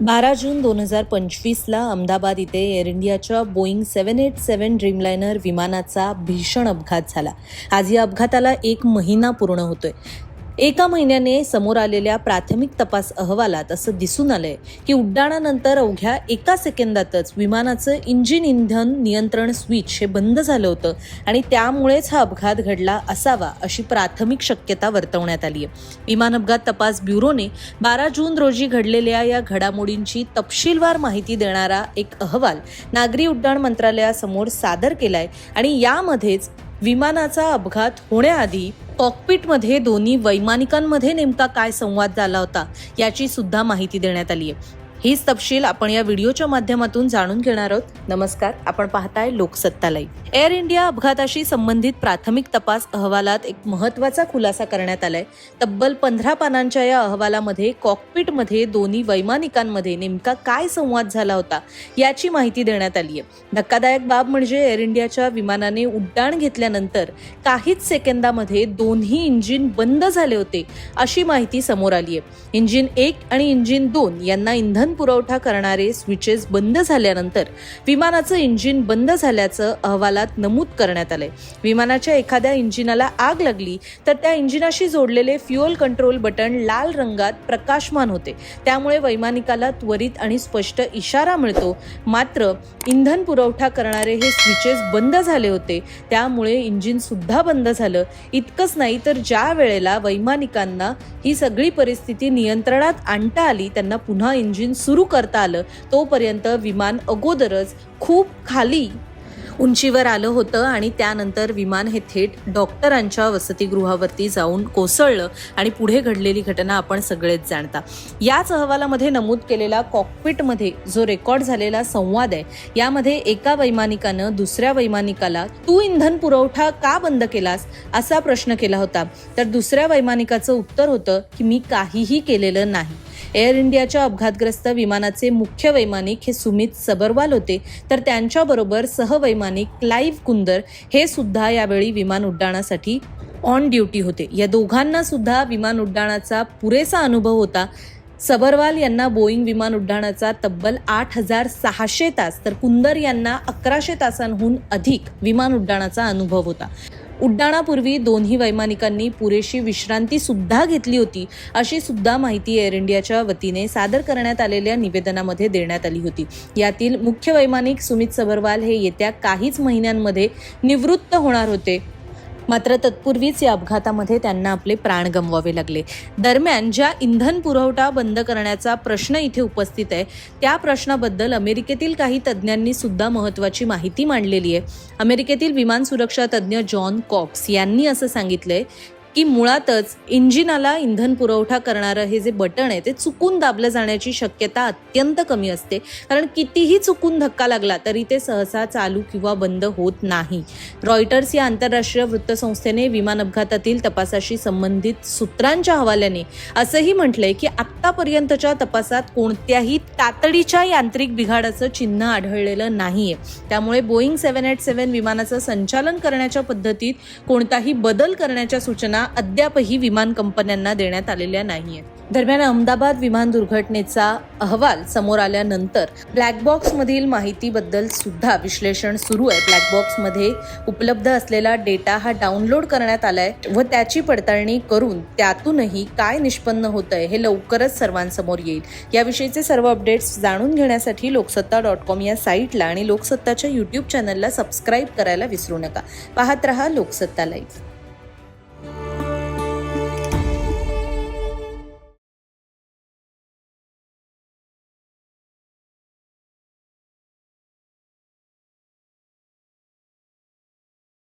बारा जून दोन हजार पंचवीसला अहमदाबाद इथे एअर इंडियाच्या बोईंग सेवन एट सेवन ड्रीमलायनर विमानाचा भीषण अपघात झाला. आज या अपघाताला एक महिना पूर्ण होतोय. एका महिन्याने समोर आलेल्या प्राथमिक तपास अहवालात असं दिसून आलंय की उड्डाणानंतर अवघ्या एका सेकंदातच विमानाचं इंजिन इंधन नियंत्रण स्विच हे बंद झालं होतं आणि त्यामुळेच हा अपघात घडला असावा अशी प्राथमिक शक्यता वर्तवण्यात आली आहे विमान अपघात तपास ब्युरोने बारा जून रोजी घडलेल्या या घडामोडींची तपशीलवार माहिती देणारा एक अहवाल नागरी उड्डाण मंत्रालयासमोर सादर केलाय आणि यामध्येच विमानाचा अपघात होण्याआधी कॉकपिटमध्ये दोन्ही वैमानिकांमध्ये नेमका काय संवाद झाला होता याची सुद्धा माहिती देण्यात आली आहे हीच तपशील आपण या व्हिडिओच्या माध्यमातून जाणून घेणार आहोत. नमस्कार आपण पाहताय लोकसत्ता लाईव्ह एअर इंडिया अपघाताशी संबंधित प्राथमिक तपास अहवालात एक महत्त्वाचा खुलासा करण्यात आलाय. तब्बल पंधरा पानांच्या या अहवालामध्ये कॉकपिटमध्ये दोन्ही वैमानिकांमध्ये नेमका काय संवाद झाला होता याची माहिती देण्यात आली आहे. धक्कादायक बाब म्हणजे एअर इंडियाच्या विमानाने उड्डाण घेतल्यानंतर काहीच सेकंदामध्ये दोन्ही इंजिन बंद झाले होते अशी माहिती समोर आली आहे. इंजिन एक आणि इंजिन दोन यांना इंधन पुरवठा करणारे स्विचेस बंद झाल्यानंतर विमानाचं इंजिन बंद झाल्याचं अहवालात नमूद करण्यात आलंय. विमानाच्या एखाद्या इंजिनाला आग लागली तर त्या इंजिनाशी जोडलेले फ्युअल कंट्रोल बटन लाल रंगात प्रकाशमान होते. त्यामुळे वैमानिकाला त्वरित आणि स्पष्ट इशारा मिळतो. मात्र इंधन पुरवठा करणारे हे स्विचेस बंद झाले होते. त्यामुळे इंजिन सुद्धा बंद झालं. इतकंच नाही तर ज्या वेळेला वैमानिकांना ही सगळी परिस्थिती नियंत्रणात आणता आली त्यांना पुन्हा इंजिन सुरू करता आलं तोपर्यंत विमान अगोदरच खूप खाली उंचीवर आलं होतं आणि त्यानंतर विमान हे थेट डॉक्टरांच्या वसतिगृहावरती जाऊन कोसळलं आणि पुढे घडलेली घटना आपण सगळेच जाणता. याच अहवालामध्ये नमूद केलेला कॉकपिटमध्ये जो रेकॉर्ड झालेला संवाद आहे यामध्ये एका वैमानिकानं दुसऱ्या वैमानिकाला तू इंधन पुरवठा का बंद केलास? असा प्रश्न केला होता. तर दुसऱ्या वैमानिकाचं उत्तर होतं की मी काहीही केलेलं नाही. एअर इंडियाच्या अपघातग्रस्त विमानाचे मुख्य वैमानिक हे सुमित सबरवाल होते. तर त्यांच्याबरोबर सहवैमानिक क्लाईव्ह कुंदर हे सुद्धा यावेळी विमान उड्डाणासाठी ऑन ड्युटी होते. या दोघांना सुद्धा विमान उड्डाणाचा पुरेसा अनुभव होता. सबरवाल यांना बोईंग विमान उड्डाणाचा तब्बल आठ हजार सहाशे तास तर कुंदर यांना अकराशे तासांहून अधिक विमान उड्डाणाचा अनुभव होता. उड्डाणापूर्वी दोन्ही वैमानिकांनी पुरेशी विश्रांती सुद्धा घेतली होती अशी सुद्धा माहिती एअर इंडियाच्या वतीने सादर करण्यात आलेल्या निवेदनामध्ये देण्यात आली होती. यातील मुख्य वैमानिक सुमित सबरवाल हे येत्या काहीच महिन्यांमध्ये निवृत्त होणार होते. मात्र तत्पूर्वीच या अपघातामध्ये त्यांना आपले प्राण गमवावे लागले. दरम्यान ज्या इंधन पुरवठा बंद करण्याचा प्रश्न इथे उपस्थित आहे त्या प्रश्नाबद्दल अमेरिकेतील काही तज्ज्ञांनी सुद्धा महत्वाची माहिती मांडलेली आहे. अमेरिकेतील विमान सुरक्षा तज्ज्ञ जॉन कॉक्स यांनी असं सांगितलंय की मुळातच इंजिनाला इंधन पुरवठा करणारं हे जे बटण आहे ते चुकून दाबलं जाण्याची शक्यता अत्यंत कमी असते. कारण कितीही चुकून धक्का लागला तरी ते सहसा चालू किंवा बंद होत नाही. रॉयटर्स या आंतरराष्ट्रीय वृत्तसंस्थेने विमान अपघातातील तपासाशी संबंधित सूत्रांच्या हवाल्याने असंही म्हटलंय की आत्तापर्यंतच्या तपासात कोणत्याही तातडीच्या यांत्रिक बिघाडाचं चिन्ह आढळलेलं नाहीये. त्यामुळे बोईंग सेव्हन एट सेव्हन विमानाचं संचालन करण्याच्या पद्धतीत कोणताही बदल करण्याच्या सूचना अद्यापही विमान कंपन्यांना देण्यात आलेल्या नाहीये दरम्यान अहमदाबाद विमान दुर्घटनेचा अहवाल समोर आल्यानंतर ब्लॅक बॉक्समधील माहितीबद्दल सुद्धा विश्लेषण सुरू आहे. ब्लॅकबॉक्समध्ये उपलब्ध असलेला डेटा हा डाउनलोड करण्यात आलाय व त्याची पडताळणी करून त्यातूनही काय निष्पन्न होत आहे हे लवकरच सर्वांसमोर येईल. याविषयीचे सर्व अपडेट्स जाणून घेण्यासाठी लोकसत्ता डॉट कॉम या साईटला आणि लोकसत्ताच्या युट्यूब चॅनलला सबस्क्राईब करायला विसरू नका. पाहत रहा लोकसत्ता लाईव्ह